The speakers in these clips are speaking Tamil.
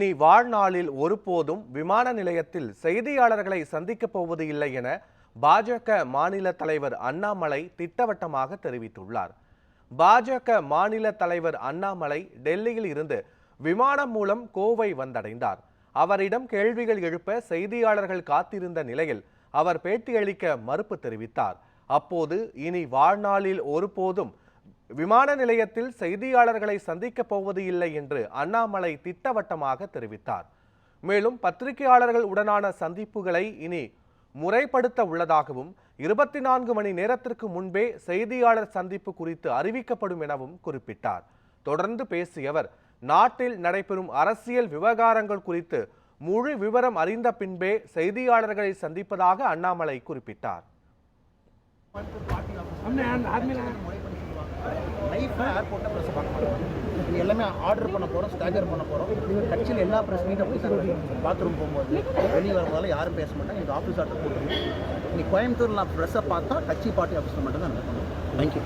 இனி வாழ்நாளில் ஒருபோதும் விமான நிலையத்தில் செய்தியாளர்களை சந்திக்கப் போவது இல்லை என பாஜக மாநில தலைவர் அண்ணாமலை திட்டவட்டமாக தெரிவித்துள்ளார். பாஜக மாநில தலைவர் அண்ணாமலை டெல்லியில் இருந்து விமானம் மூலம் கோவை வந்தடைந்தார். அவரிடம் கேள்விகள் எழுப்ப செய்தியாளர்கள் காத்திருந்த நிலையில் அவர் பேட்டியளிக்க மறுப்பு தெரிவித்தார். அப்போது இனி வாழ்நாளில் ஒருபோதும் விமான நிலையத்தில் செய்தியாளர்களை சந்திக்கப் போவது இல்லை என்று அண்ணாமலை திட்டவட்டமாக தெரிவித்தார். மேலும் பத்திரிகையாளர்கள் உடனான சந்திப்புகளை இனி முறைப்படுத்த உள்ளதாகவும் இருபத்தி நான்கு மணி நேரத்திற்கு முன்பே செய்தியாளர் சந்திப்பு குறித்து அறிவிக்கப்படும் எனவும் குறிப்பிட்டார். தொடர்ந்து பேசியவர் நாட்டில் நடைபெறும் அரசியல் விவகாரங்கள் குறித்து முழு விவரம் அறிந்த பின்பே செய்தியாளர்களை சந்திப்பதாக அண்ணாமலை குறிப்பிட்டார். லைஃப்பில் ப்ரெஸ் பார்க்க மாட்டோம். இது எல்லாமே ஆர்டர் பண்ண போகிறோம் ஸ்டாகர் பண்ண போகிறோம் கட்சியில் எல்லா ப்ரெஸ் போய் அப்படி சார் பாத்ரூம் போகும்போது வெளியே வரும்போதெல்லாம் யாரும் பேச மாட்டேன் எங்கள் ஆஃபீஸ் ஆர்டர் போட்டுருக்கோம் இன்னைக்கு கோயம்புத்தூரில் நான் ப்ரெஸ்ஸை பார்த்தா கட்சி பார்ட்டி ஆஃபீஸில் மட்டும் தான் நடக்கணும். தேங்க்யூ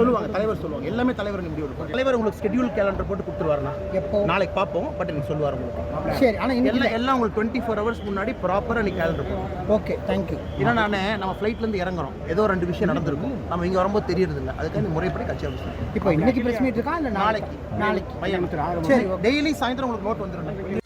சொல்லுவாங்க தலைவர் சொல்லுவாங்க. எல்லாமே தலைவர் முடிவு எடுக்கும் தலைவர் உங்களுக்கு ஸ்கெடியூல் கேலண்டர் போட்டு கொடுத்துருவாருண்ணா. எப்போ? நாளைக்கு பார்ப்போம் பட் எனக்கு சொல்லுவார் உங்களுக்கு. சரி ஆனால் எல்லாம் எல்லாம் உங்களுக்கு டுவெண்ட்டி ஃபோர் ஹவர்ஸ் முன்னாடி ப்ராப்பராக நீ கேலண்டர் போகும் ஓகே தேங்க்யூ ஏன்னா நான் நம்ம ஃப்ளைட்லேருந்து இறங்குறோம். ஏதோ ரெண்டு விஷயம் நடந்திருக்கும். நம்ம இங்கே வரும்போது தெரியறது இல்லை அதுக்காக முறைப்படி கட்சி ஆஃபீஸ் இப்போ இன்னைக்கு பிரஸ் மீட் இருக்கா இல்லை நாளைக்கு? நாளைக்கு. சரி. டெய்லி சாயந்தரம் உங்களுக்கு நோட் வந்துடும்